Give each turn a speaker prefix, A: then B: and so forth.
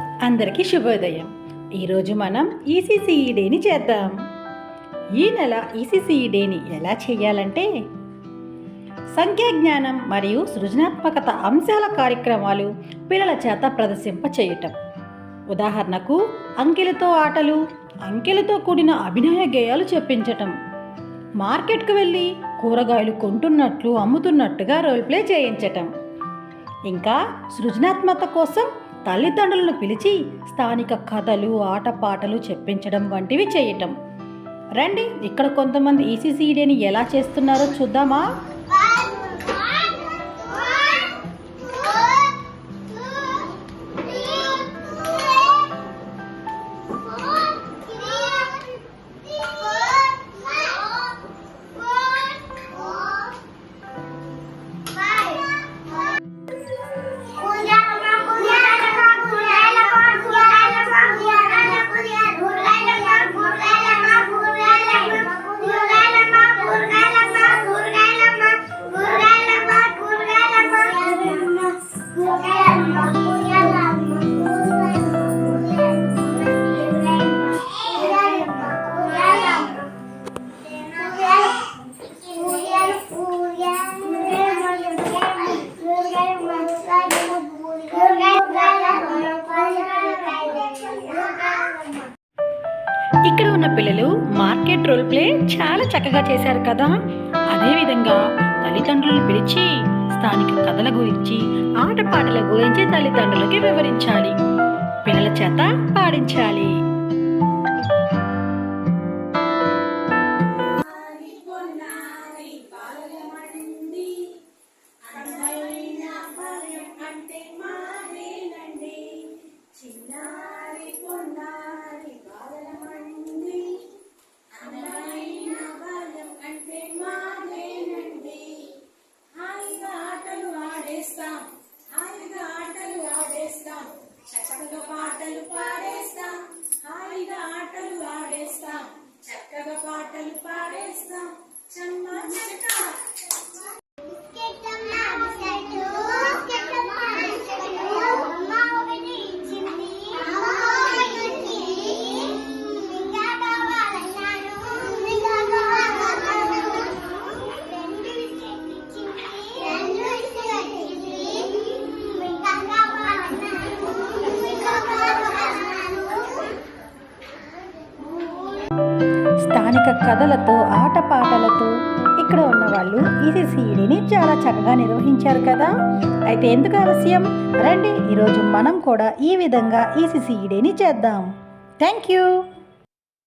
A: అందరికీ శుభోదయం. ఈరోజు మనం ఈసీసీఈ డేని చేద్దాం. ఈ నెల ఈసీసీఈ డేని ఎలా చేయాలంటే సంఖ్యా జ్ఞానం మరియు సృజనాత్మకత అంశాల కార్యక్రమాలు పిల్లల చేత ప్రదర్శింప చేయటం ఉదాహరణకు అంకెలతో ఆటలు అంకెలతో కూడిన అభినయ గేయాలు చెప్పించటం. మార్కెట్కు వెళ్ళి కూరగాయలు కొంటున్నట్లు అమ్ముతున్నట్టుగా రోల్ ప్లే చేయించటం. ఇంకా సృజనాత్మకత కోసం తల్లిదండ్రులను పిలిచి స్థానిక కథలు ఆటపాటలు చెప్పించడం వంటివి చేయటం. రండి ఇక్కడ కొంతమంది ఈసీసీడీని ఎలా చేస్తున్నారో చూద్దామా? ఇక్కడ ఉన్న పిల్లలు మార్కెట్ రోల్ ప్లే చాలా చక్కగా చేశారు కదా. అదేవిధంగా తల్లిదండ్రులను పిలిచి స్థానిక కథల గురించి ఆటపాటల గురించి తల్లిదండ్రులకి వివరించాలి. పిల్లల చేత పాడించాలి.
B: హాయిగా ఆటలు ఆడేస్తాం. చక్కగా పాటలు పాడేస్తాం. హాయిగా ఆటలు ఆడేస్తాం. చక్కగా పాటలు పాడేస్తాం. చమ్మ చక్క
A: స్థానిక కథలతో ఆటపాటలతో ఇక్కడ ఉన్న వాళ్ళు ఈసీసీఈడిని చాలా చక్కగా నిర్వహించారు కదా. అయితే ఎందుకు ఆలస్యం? రండి ఈరోజు మనం కూడా ఈ విధంగా ఈసీసీఈడిని చేద్దాం. Thank you